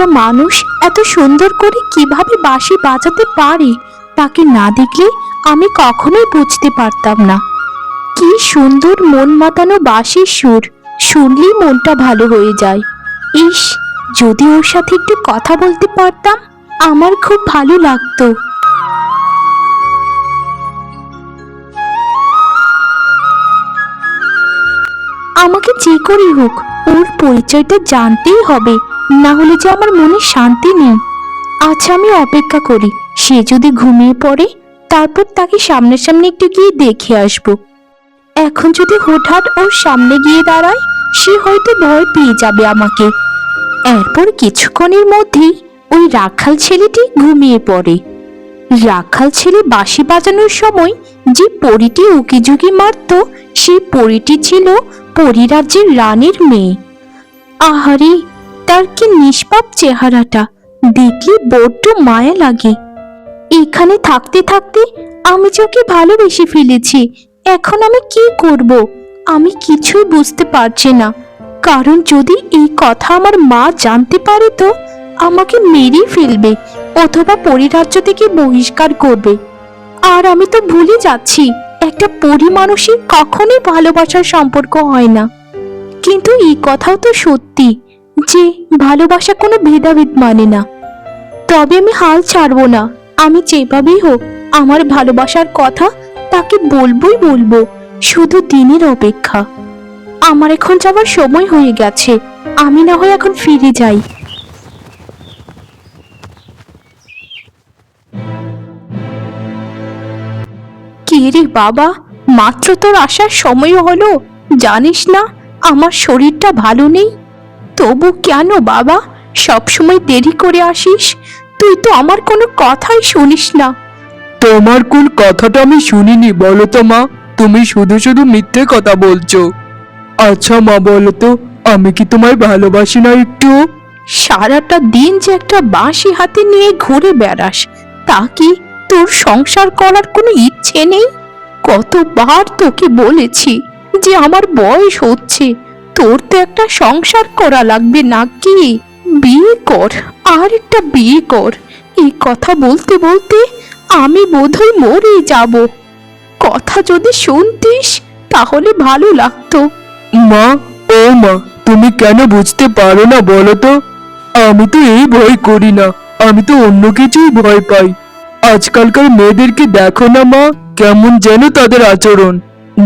একটা মানুষ এত সুন্দর করে কীভাবে বাঁশি বাজাতে পারে, তাকে না দেখলে আমি কখনোই বুঝতে পারতাম না। কি সুন্দর মন মাতানো বাঁশির সুর, শুনলেই মনটা ভালো হয়ে যায়। ইস, যদি ওর সাথে একটু কথা বলতে পারতাম, আমার খুব ভালো লাগতো। আমাকে যে করে হোক, ওর পরিচয়টা জানতেই হবে। না হলে যে আমার মনে শান্তি নেই। আচ্ছা আমি অপেক্ষা করি। সে যদি ঘুমিয়ে পড়ে, তারপর তাকে সামনাসামনি একটু গিয়ে দেখে আসব। এখন যদি হঠাৎ ওর সামনে গিয়ে দাঁড়ায়, সে হয়তো ভয় পেয়ে যাবে আমাকে। এরপর কিছুক্ষণের মধ্যেই ওই রাখাল ছেলেটি ঘুমিয়ে পড়ে। রাখাল ছেলে বাঁশি বাজানোর সময় যে পরীটি উকিঝুঁকি মারত, সেই পরীটি ছিল পরিরাজ্যের রানীর মেয়ে। আহারে তার কি নিষ্পাপ চেহারাটা দেখলে বড্ড মায়া লাগে। এখানে থাকতে থাকতে আমি ওকে ভালোবেসে ফেলেছি, এখন আমি কি করব? আমি কিছুই বুঝতে পারছি না। কারণ যদি এই কথা আমার মা জানতে পারে তো আমাকে মেরেই ফেলবে অথবা পরিরাজ্য থেকে বহিষ্কার করবে। আর আমি তো ভুলে যাচ্ছি, একটা পরি মানুষই কখনোই ভালোবাসার সম্পর্ক হয় না। কিন্তু এই কথাও তো সত্যি। যে ভালোবাসা কোনো ভেদাভেদ মানে না। তবে আমি হাল ছাড়বো না। আমি যেভাবেই হোক আমার ভালোবাসার কথা তাকে বলবোই বলব। শুধু দিনের অপেক্ষা। আমার এখন যাওয়ার সময় হয়ে গেছে। আমি না হয় এখন ফিরে যাই। কে রে বাবা, মাত্র তোর আসার সময় হলো? জানিস না, আমার শরীরটা ভালো নেই। তবু কেন বাবা? সবসময় দেরি করে আসিস? তুই তো আমার কোনো কথাই শুনিস না। তোমার কোন কথাটা আমি শুনিনি বলো তো মা। তুমি শুধু শুধু মিথ্যে কথা বলছো। আচ্ছা মা বলো তো আমি কি তোমায় ভালোবাসি না একটু? সারাটা দিন যে একটা বাঁশি হাতে নিয়ে ঘুরে বেড়াস তা কি তোর সংসার করার কোনো ইচ্ছে নেই? কতবার তোকে বলেছি যে আমার বয়স হচ্ছে তোর তো একটা সংসার করা লাগবে নাকি? বিয়ে কর আর একটা বিয়ে কর। এই কথা বলতে বলতে আমি বোধহয় মরে যাব। কথা যদি শুনতিস, তাহলে ভালো লাগতো। মা, ও মা, তুমি কেন বুঝতে পারো না বলো তো? আমি তো এই ভয় করি না, আমি তো অন্য কিছুই ভয় পাই। আজকালকার মেয়েদেরকে দেখো না মা, কেমন যেন তাদের আচরণ।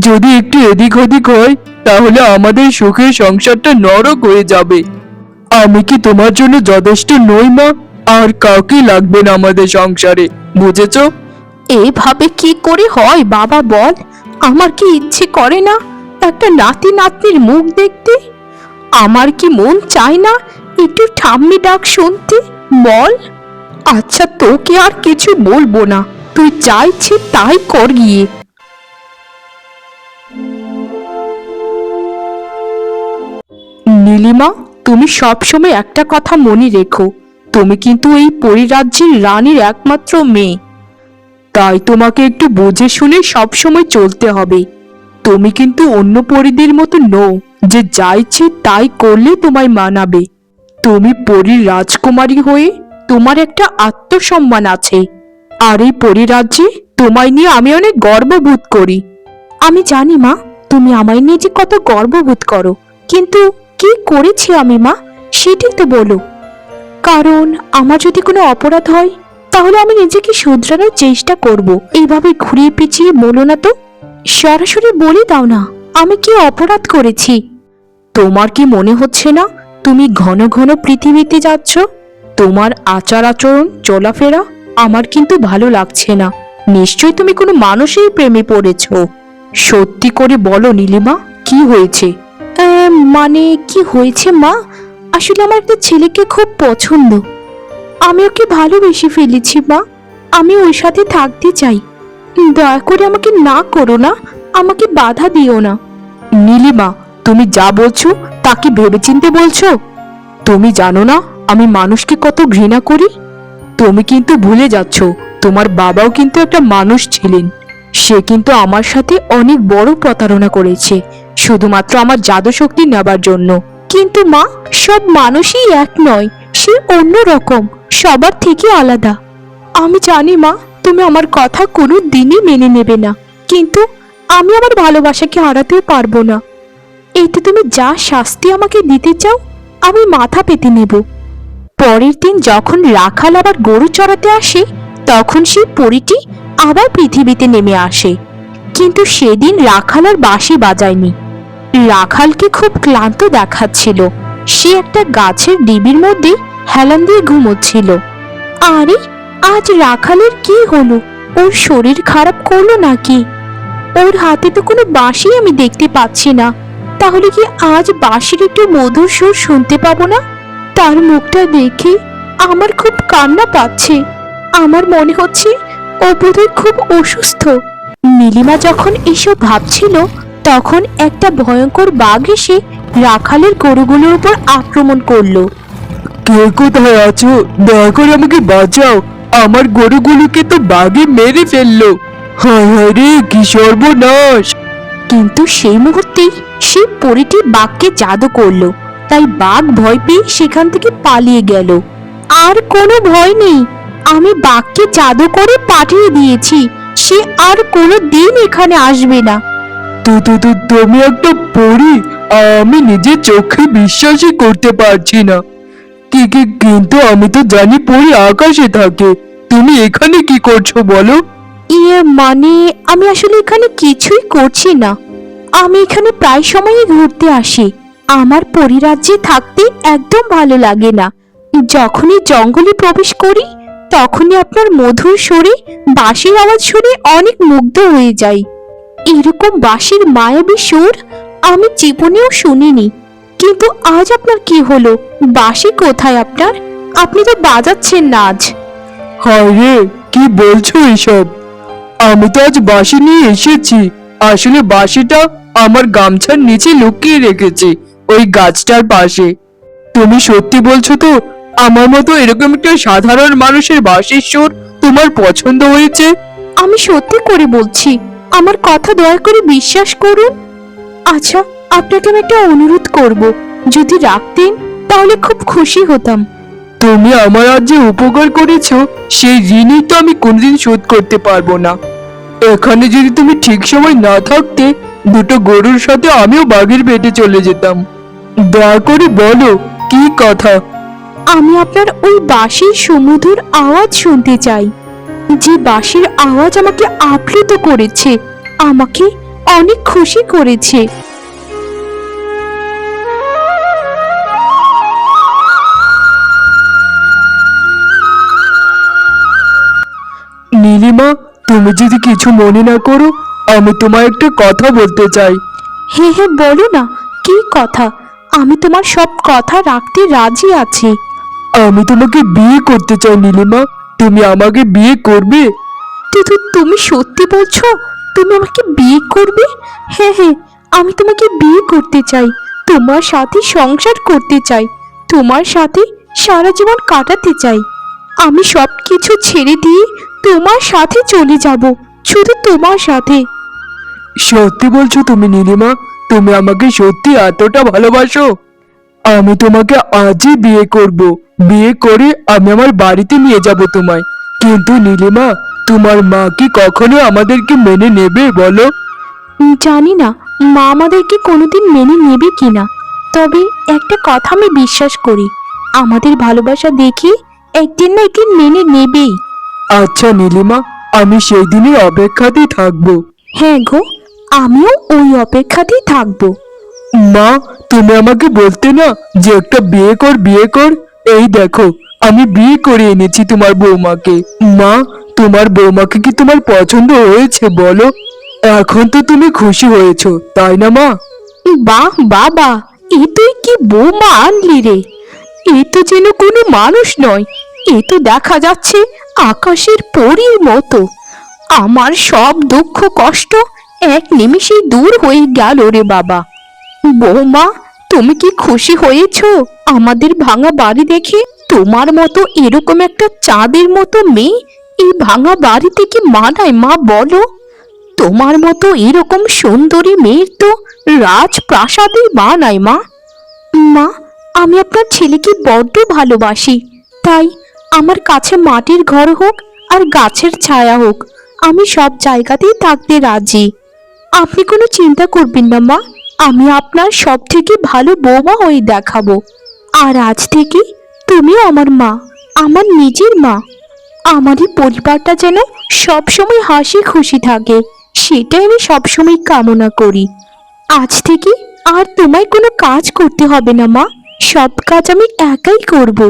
যদি একটু এদিক ওদিক হয়, তাহলে আমাদের সুখের সংসারটা নরক হয়ে যাবে। আমি কি তোমার জন্য যথেষ্ট নই মা? আর কাউকে লাগবে না আমাদের সংসারে, বুঝেছ? এভাবে কি করে হয় বাবা বল? আমার কি ইচ্ছে করে না একটা নাতি নাতনির মুখ দেখতে? আমার কি মন চায় না একটু ঠাম্মি ডাক শুনতে? বল। আচ্ছা তোকে আর কিছু বলব না। তুই চাইছি তাই কর গিয়ে। নীলিমা, তুমি সবসময় একটা কথা মনে রেখো। তুমি কিন্তু এই পরিরাজ্যের রানীর একমাত্র মেয়ে। তাই তোমাকে একটু বুঝে শুনে সবসময় চলতে হবে। তুমি কিন্তু অন্য পরিদের মতো নও, যে যা ইচ্ছে তাই করলে তোমায় মানাবে। তুমি পরীর রাজকুমারী হয়ে তোমার একটা আত্মসম্মান আছে। আর এই পরিরাজ্যে তোমায় নিয়ে আমি অনেক গর্ববোধ করি। আমি জানি মা, তুমি আমায় নিয়ে যে কত গর্ববোধ করো, কিন্তু কি করেছি আমি, মা? সেটাই তো বলো। কারণ আমার যদি কোনো অপরাধ হয়, তাহলে আমি নিজেকে শুধরানোর চেষ্টা করব। এইভাবে ঘুরিয়ে পিছিয়ে বলো না তো। সরাসরি বলে দাও না, আমি কি অপরাধ করেছি? তোমার কি মনে হচ্ছে না, তুমি ঘন ঘন পৃথিবীতে যাচ্ছ? তোমার আচার আচরণ চলাফেরা আমার কিন্তু ভালো লাগছে না। নিশ্চয়ই তুমি কোনো মানুষের প্রেমে পড়েছ। সত্যি করে বলো, নীলিমা, কি হয়েছে? মানে কি হয়েছে, মা? আসলে আমার একটা ছেলেকে খুব পছন্দ। আমি ওকে ভালোবেসে ফেলেছি, মা। আমি ওর সাথে থাকতে চাই। দয়া করে আমাকে না করো না। আমাকে বাধা দিও না। নীলিমা তুমি যা বলছো, তা কি ভেবেচিন্তে বলছো? তুমি জানো না আমি মানুষকে কত ঘৃণা করি? তুমি কিন্তু ভুলে যাচ্ছ, তোমার বাবাও কিন্তু একটা মানুষ ছিলেন। সে কিন্তু আমার সাথে অনেক বড় প্রতারণা করেছে, শুধুমাত্র আমার জাদু শক্তি নেবার জন্য। কিন্তু মা, সব মানুষই এক নয়, সে অন্য রকম, সবার থেকে আলাদা। আমি জানি মা, তুমি আমার কথা কোনো দিনই মেনে নেবে না, কিন্তু আমি আমার ভালোবাসাকে হারাতেও পারব না। এতে তুমি যা শাস্তি আমাকে দিতে চাও, আমি মাথা পেতে নেব। পরের দিন যখন রাখাল আবার গরু চড়াতে আসে, তখন সেই পরীটি আবার পৃথিবীতে নেমে আসে। কিন্তু সেদিন রাখাল আর বাঁশি বাজায়নি। রাখালকে খুব ক্লান্ত দেখাচ্ছিল। সে একটা গাছের ডিবির মধ্যে হেলান দিয়ে ঘুমোচ্ছিল। আরে, আজ রাখালের কি হলো? ওর শরীর খারাপ করল নাকি? ওর হাতে তো কোনো বাঁশি আমি দেখতে পাচ্ছি না। তাহলে কি আজ বাঁশির একটু মধুর সুর শুনতে পাবো না? তার মুখটা দেখে আমার খুব কান্না পাচ্ছে। আমার মনে হচ্ছে ও বোধহয় খুব অসুস্থ। নীলিমা যখন এসব ভাবছিল তখন একটা ভয়ঙ্কর বাঘ এসে রাখালের গরুগুলোর উপর আক্রমণ করল। কে কোথায় আছো? দয়া করে আমাকে বাঁচাও। আমার গরুগুলোকে তো বাঘে মেরে ফেলল। হায় হায় রে কি সর্বনাশ! কিন্তু সেই মুহূর্তেই সে পরীটি বাঘকে জাদু করল। তাই বাঘ ভয় পেয়ে সেখান থেকে পালিয়ে গেল। আর কোনো ভয় নেই। আমি বাঘকে জাদু করে পাঠিয়ে দিয়েছি। সে আর কোনো দিন এখানে আসবে না। তো তো তো তুমি একটা পড়ি আমি নিজের চোখে বিশ্বাসই করতে পারছি না। কি কি কিন্তু আমি তো জানি পড়ি আকাশে থাকে। তুমি এখানে কি করছ বলো? ইয়ে মানে আমি আসলে এখানে কিছুই করছি না। আমি এখানে প্রায় সময়ই ঘুরতে আসি। আমার পরিরাজ্যে থাকতে একদম ভালো লাগে না। যখনই জঙ্গলে প্রবেশ করি তখনই আপনার মধুর সুরে, বাঁশির আওয়াজ শুনে অনেক মুগ্ধ হয়ে যাই। এরকম বাঁশির মায়াবী সুর আমি জীবনেও শুনিনি। কিন্তু আজ আপনার কি হলো? বাঁশি কোথায় আপনার? আপনি তো বাজাচ্ছেন না আজ। হায় কি বলছো এসব আমি তো আজ বাঁশি নিয়ে এসেছি। আসলে বাঁশিটা আমার গামছার নিচে লুকিয়ে রেখেছি, ওই গাছটার পাশে। তুমি সত্যি বলছো তো আমার মতো এরকম একটা সাধারণ মানুষের বাঁশির সুর তোমার পছন্দ হয়েছে? আমি সত্যি করে বলছি আমার কথা দয়া করে বিশ্বাস করুন। আচ্ছা আপনাকে আমি একটা অনুরোধ করব। যদি রাখতেন তাহলে খুব খুশি হতাম। তুমি আমার আজ যে উপকার করেছ সেই ঋণই তো আমি কোনোদিন শোধ করতে পারব না। এখানে যদি তুমি ঠিক সময় না থাকতে দুটো গরুর সাথে আমিও বাঘের পেটে চলে যেতাম। দয়া করে বলো কি কথা? আমি আপনার ওই বাঁশির সুমধুর আওয়াজ শুনতে চাই। যে বাঁশির আওয়াজ আমাকে আপ্লুত করেছে আমাকে অনেক খুশি করেছে। নীলিমা তুমি যদি কিছু মনে না করো আমি তোমায় একটা কথা বলতে চাই। হে হে বলো না কি কথা? আমি তোমার সব কথা রাখতে রাজি আছি। আমি তোমাকে বিয়ে করতে চাই নীলিমা। তুমি আমাকে বিয়ে করবে? কিন্তু তুমি সত্যি বলছো তুমি আমাকে বিয়ে করবে? হ্যাঁ হ্যাঁ আমি তোমাকে বিয়ে করতে চাই তোমার সাথে সংসার করতে চাই তোমার সাথে সারা জীবন কাটাতে চাই। আমি সব কিছু ছেড়ে দিয়ে তোমার সাথে চলে যাব শুধু তোমার সাথে। সত্যি বলছো তুমি নীলিমা? তুমি আমাকে সত্যি এতটা ভালোবাসো? আমি তোমাকে আজই বিয়ে করব। বিয়ে করে আমি আমার বাড়িতে নিয়ে যাব তোমায়। কিন্তু নীলিমা তোমার মা কি কখনো আমাদেরকে মেনে নেবে বলো? জানি না মা আমাদেরকে কোনোদিন মেনে নেবে কিনা। তবে একটা কথা আমি বিশ্বাস করি আমাদের ভালোবাসা দেখি একদিন না একদিন মেনে নেবেই। আচ্ছা নীলিমা আমি সেই দিনের অপেক্ষাতেই থাকব। হ্যাঁ গো আমিও ওই অপেক্ষাতেই থাকব। মা তুমি আমাকে বলতে না যে একটা বিয়ে কর বিয়ে কর? এই দেখো, আমি বিয়ে করে এনেছি তোমার বৌমাকে। মা, তোমার বৌমাকে কি তোমার পছন্দ হয়েছে বলো? এখন তো তুমি খুশি হয়েছো, তাই না মা? বাহ, বাবা, এ তুই কি বৌমা আনলি রে? এ তো যেন কোনো মানুষ নয়, এ তো দেখা যাচ্ছে আকাশের পরীর মতো। আমার সব দুঃখ কষ্ট এক নিমিষে দূর হয়ে গেল রে বাবা। বৌমা তুমি কি খুশি হয়েছো? আমাদের ভাঙা বাড়ি দেখে তোমার মতো এরকম একটা চাঁদের মতো মেয়ে এই ভাঙা বাড়িতে কি মানায় মা বলো? তোমার মতো এরকম সুন্দরী মেয়ের তো রাজপ্রাসাদেই মানায় মা। মা, আমি আপনার ছেলেকে বড্ড ভালোবাসি। তাই আমার কাছে মাটির ঘর হোক আর গাছের ছায়া হোক, আমি সব জায়গাতেই থাকতে রাজি। আপনি কোনো চিন্তা করবেন না মা আমি আপনার সব থেকে ভালো বৌমা হয়ে দেখাবো। আর আজ থেকে তুমিও আমার মা, আমার নিজের মা। আমারই পরিবারটা যেন সবসময় হাসি খুশি থাকে, সেটাই আমি সবসময় কামনা করি। আজ থেকে আর তোমায় কোনো কাজ করতে হবে না মা, সব কাজ আমি একাই করব।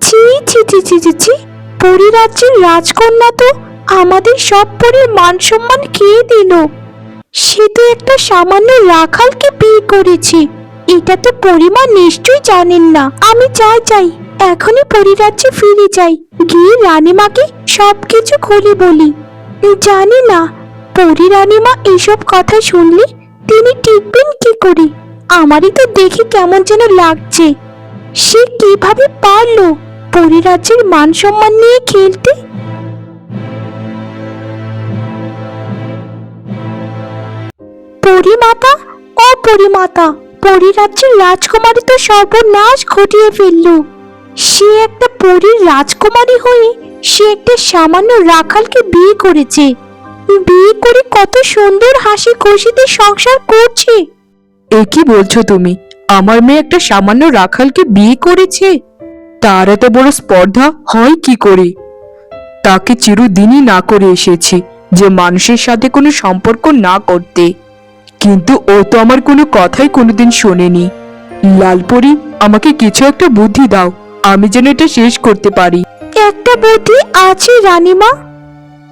ছি ছি ছি ছি ছি ছি, পরিরাজ্যের রাজকন্যা তো আমাদের সব পরির মান সম্মান খেয়ে দিল। সে তো একটা সামান্য রাখালকে বিয়ে করেছে। এটা তো পরিমা নিশ্চয়ই জানেন না। আমি চাই চাই, এখনই পরিরাজ্যে ফিরে যাই। গিয়ে রানীমাকে সবকিছু খুলে বলি। জানি না, পরি রানীমা এসব কথা শুনলে তিনি টিকবেন কি করে? আমারই তো দেখে কেমন যেন লাগছে। সে কীভাবে পারল পরিরাজ্যের মান সম্মান নিয়ে খেলতে? পরিমাতা? ও পরিমাতা পরিরাজ্যের রাজকুমারী তো সর্বনাশ ঘটিয়ে ফেলল। সে একটা পরীর রাজকুমারী হয়ে সে একটা সামান্য রাখালকে বিয়ে করেছে। বিয়ে করে কত সুন্দর হাসি খুশিতে সংসার করছে। এ কি বলছো তুমি? আমার মেয়ে একটা সামান্য রাখালকে বিয়ে করেছে? তার এত বড় স্পর্ধা হয় কি করে? তাকে চিরদিনই না করে এসেছি যে মানুষের সাথে কোনো সম্পর্ক না করতে। কিন্তু ও তো আমার কোনো কথাই কোনোদিন শোনেনি। লালপরি আমাকে কিছু একটা বুদ্ধি দাও। আমি যেন এটা শেষ করতে পারি। একটা বুদ্ধি আছে রানীমা।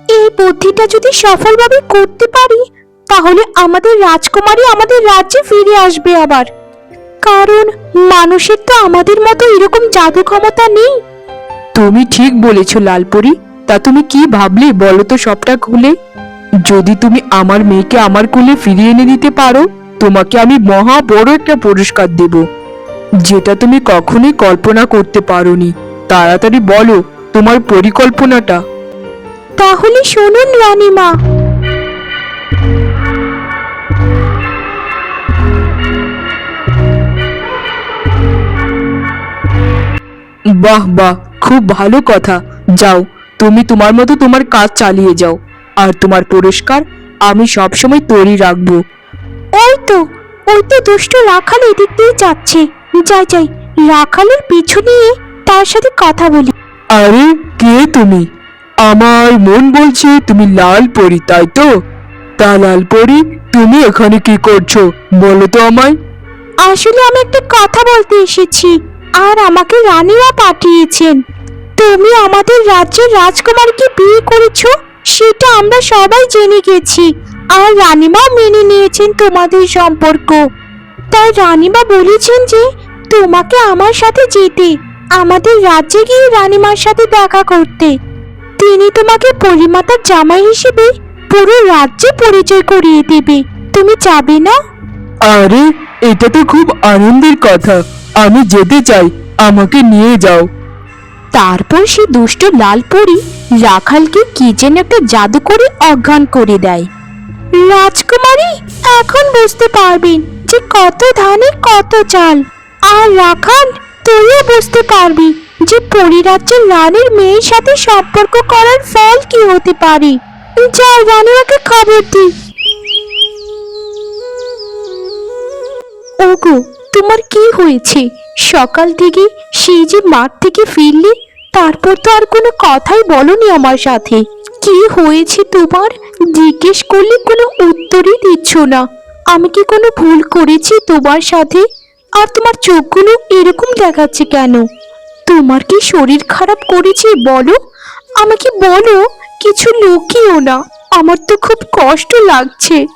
এই বুদ্ধিটা যদি সফলভাবে করতে পারি তাহলে আমাদের রাজকুমারী আমাদের রাজ্যে ফিরে আসবে আবার। কারণ মানুষের তো আমাদের মতো এরকম জাদু ক্ষমতা নেই। তুমি ঠিক বলেছ লালপরি। তা তুমি কি ভাবলে বলো তো সবটা খুলে? যদি তুমি আমার মেয়েকে আমার কোলে ফিরিয়ে এনে দিতে পারো তোমাকে আমি মহা বড় একটা পুরস্কার দেব। যেটা তুমি কখনোই কল্পনা করতে পারোনি। তাড়াতাড়ি বলো তোমার পরিকল্পনাটা। তাহলে শুনুন রানীমা। বাহ বাহ খুব ভালো কথা। যাও তুমি তোমার মতো তোমার কাজ চালিয়ে যাও। আর তোমার পুরস্কার আমি সবসময় তৈরি রাখব। ওই তো ওই তো দুষ্ট রাখাল এদিক দিয়ে যাচ্ছে। যাই যাই রাখালের পিছু নিয়ে তার সাথে কথা বলি। আরে কে তুমি? আমার মন বলছে তুমি লাল পরি তাই তো? তা লাল পরি তুমি এখানে কি করছ? বলো তো আমায়। আসলে আমি একটা কথা বলতে এসেছি আর আমাকে রানীমা পাঠিয়েছেন। তুমি আমাদের রাজ্যের রাজকুমারকে বিয়ে করেছ? সেটা আমরা সবাই জেনে গেছি। আর রানীমা মেনে নিয়েছেন তোমাদের সম্পর্ক। তাই রানীমা বলেছেন যে, তোমাকে আমার সাথে যেতে, আমাদের রাজ্যে গিয়ে রানীমার সাথে দেখা করতে। তিনি তোমাকে পরিমাতার জামাই হিসেবে পুরো রাজ্যে পরিচয় করিয়ে দেবে। তুমি যাবে না? আরে, এটা তো খুব আনন্দের কথা। আমি যেতে চাই, আমাকে নিয়ে যাও। তারপর সে দুষ্ট লাল পরি রাখালকে কি যেন একটা জাদু করে অজ্ঞান করে দেয়। রাজকুমারী, এখন বুঝতে পারবেন যে কত ধানে কত চাল। আর রাখাল, তুইও বুঝতে পারবি যে পরিরাজ্যের রানীর মেয়ের সাথে সম্পর্ক করার ফল কি হতে পারে। যা রানীমাকে খবর দি। ওগো, তোমার কি হয়েছে? সকাল থেকে সেই যে মাঠ থেকে ফিরলি, তারপর তো আর কোনো কথাই বলনি আমার সাথে। কি হয়েছে তোমার? জিজ্ঞেস করলে কোনো উত্তরই দিচ্ছ না। আমি কি কোনো ভুল করেছি তোমার সাথে? আর তোমার চোখগুলো এরকম দেখাচ্ছে কেন? তোমার কি শরীর খারাপ করেছে বলো? আমাকে বলো, কিছু লুকিও না। আমার তো খুব কষ্ট লাগছে।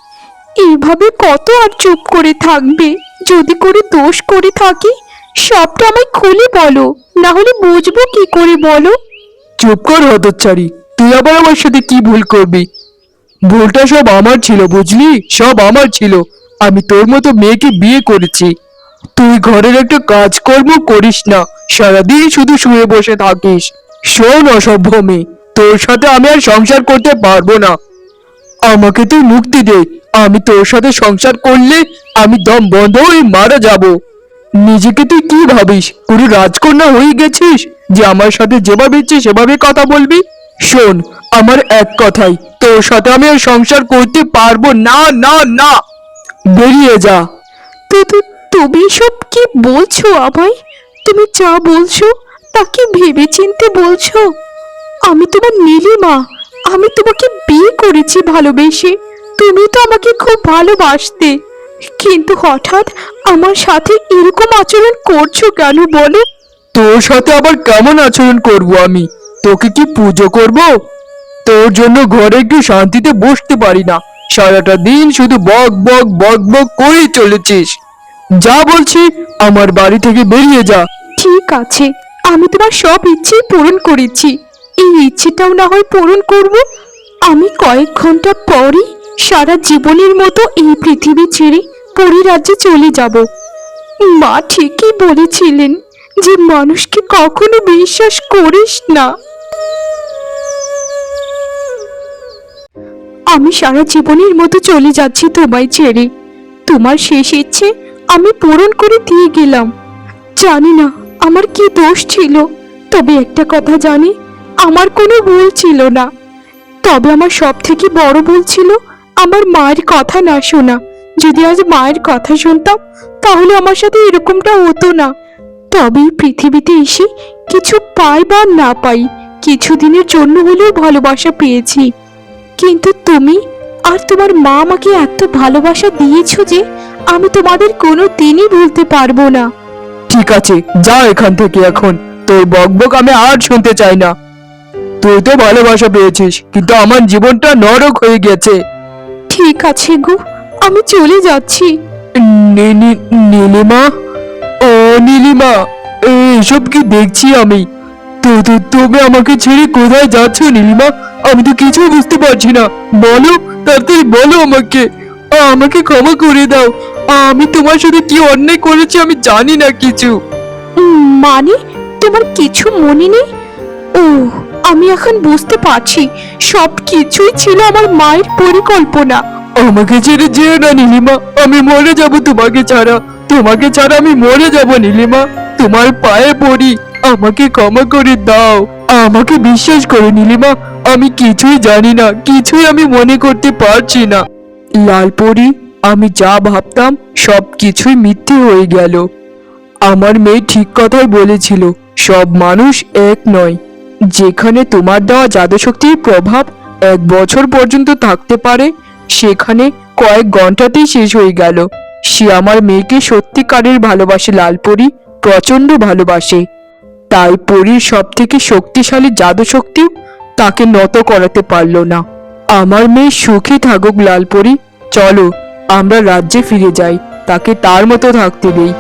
এইভাবে কত আর চুপ করে থাকবে? যদি করে দোষ করে থাকি সবটা আমায় খুলে বলো না হলে বুঝব কি করে বলো? চুপ কর হতচ্চারি তুই আবার আমার সাথে কি ভুল করবি? ভুলটা সব আমার ছিল, বুঝলি? সব আমার ছিল। আমি তোর মতো মেয়েকে বিয়ে করেছি। তুই ঘরের একটা কাজকর্ম করিস না সারাদিন শুধু শুয়ে বসে থাকিস। শোন অসভ্য তোর সাথে আমি আর সংসার করতে পারব না। আমাকে তুই মুক্তি দে, আমি তোর সাথে সংসার করলে আমি দম বন্ধ হয়ে মারা যাব। নিজেকে তুই কি ভাবিস? পুরো রাজকন্যা হয়ে গেছিস? যে আমার সাথে যেভাবে ইচ্ছে সেভাবে কথা বলবি? শোন, আমার এক কথাই, তোর সাথে আমি আর সংসার করতে পারব না না না। বেরিয়ে যা। তো তুমি সব কি বলছো আমায়? তুমি যা বলছো, তা কি ভেবে চিনতে বলছো? আমি তোমার নীলিমা, আমি তোমাকে বিয়ে করেছি ভালোবেসে। তুমি তো আমাকে খুব ভালোবাসতে। কিন্তু হঠাৎ আমার সাথে এরকম আচরণ করছ কেন বলো? তোর সাথে আবার কেমন আচরণ করব আমি? তোকে কি পুজো করব? তোর জন্য ঘরে একটু শান্তিতে বসতে পারি না। সারাটা দিন শুধু বক বক বক বক করেই চলেছিস। যা বলছি আমার বাড়ি থেকে বেরিয়ে যা। ঠিক আছে আমি তোমার সব ইচ্ছেই পূরণ করেছি। এই ইচ্ছেটাও না হয় পূরণ করব। আমি কয়েক ঘণ্টা পরই সারা জীবনের মতো এই পৃথিবী ছেড়ে পরিরাজ্যে চলে যাব। মা ঠিকই বলেছিলেন যে মানুষকে কখনো বিশ্বাস করিস না। আমি সারা জীবনের মতো চলে যাচ্ছি তোমায় ছেড়ে। তোমার শেষ ইচ্ছে আমি পূরণ করে দিয়ে গেলাম। জানি না আমার কি দোষ ছিল, তবে একটা কথা জানি, আমার কোনো ভুল ছিল না। তবে আমার সব থেকে বড় ভুল ছিল আমার মায়ের কথা না শোনা। যদি আজ মায়ের কথা শুনতাম তাহলে আমার সাথে এরকমটা হতো না। তবে পৃথিবীতে এসে কিছু পাই বা না পাই কিছুদিনের জন্য হলেও ভালোবাসা পেয়েছি। কিন্তু তুমি আর তোমার মা আমাকে এত ভালোবাসা দিয়েছ যে আমি তোমাদের কোনো দিনই ভুলতে পারব না। ঠিক আছে যা এখান থেকে এখন। তোর বকবক আমি আর শুনতে চাই না। তুই তো ভালোবাসা পেয়েছিস কিন্তু আমার জীবনটা নরক হয়ে গেছে। ঠিক আছে গো আমি চলে যাচ্ছি। নীলিমা। ও নীলিমা এসব কি দেখছি আমি? তো তুমি আমাকে ছেড়ে কোথায় যাচ্ছ নীলিমা? আমি তো কিছুই বুঝতে পারছি না। বলো তাড়াতাড়ি বলো আমাকে। আমাকে ক্ষমা করে দাও। আমি তোমার সাথে কি অন্যায় করেছি আমি জানি না কিছু। মানে তোমার কিছু মনে নেই? ও আমি এখন বুঝতে পারছি। সব কিছুই ছিল আমার মায়ের পরিকল্পনা। আমাকে ছেড়ে যেও না নীলিমা। আমি মরে যাব তোমাকে ছাড়া। তোমাকে ছাড়া আমি মরে যাব নীলিমা। তোমার পায়ে পড়ি। আমাকে ক্ষমা করে দাও। আমাকে বিশ্বাস করো নীলিমা। আমি কিছুই জানি না। কিছুই আমি মনে করতে পারছি না। লালপরি আমি যা ভাবতাম, সব কিছুই মিথ্যে হয়ে গেল। আমার মেয়ে ঠিক কথাই বলেছিল, সব মানুষ এক নয়। যেখানে তোমার দেওয়া জাদুশক্তির প্রভাব এক বছর পর্যন্ত থাকতে পারে সেখানে কয়েক ঘন্টাতেই শেষ হয়ে গেল। সে আমার মেয়েকে সত্যিকারের ভালোবাসে, লালপরি প্রচণ্ড ভালোবাসে। তাই পরীর সব থেকে শক্তিশালী জাদুশক্তিও তাকে নত করাতে পারল না। আমার মেয়ে সুখী থাকুক, লালপরি। চলো, আমরা রাজ্যে ফিরে যাই। তাকে তার মতো থাকতে দেই।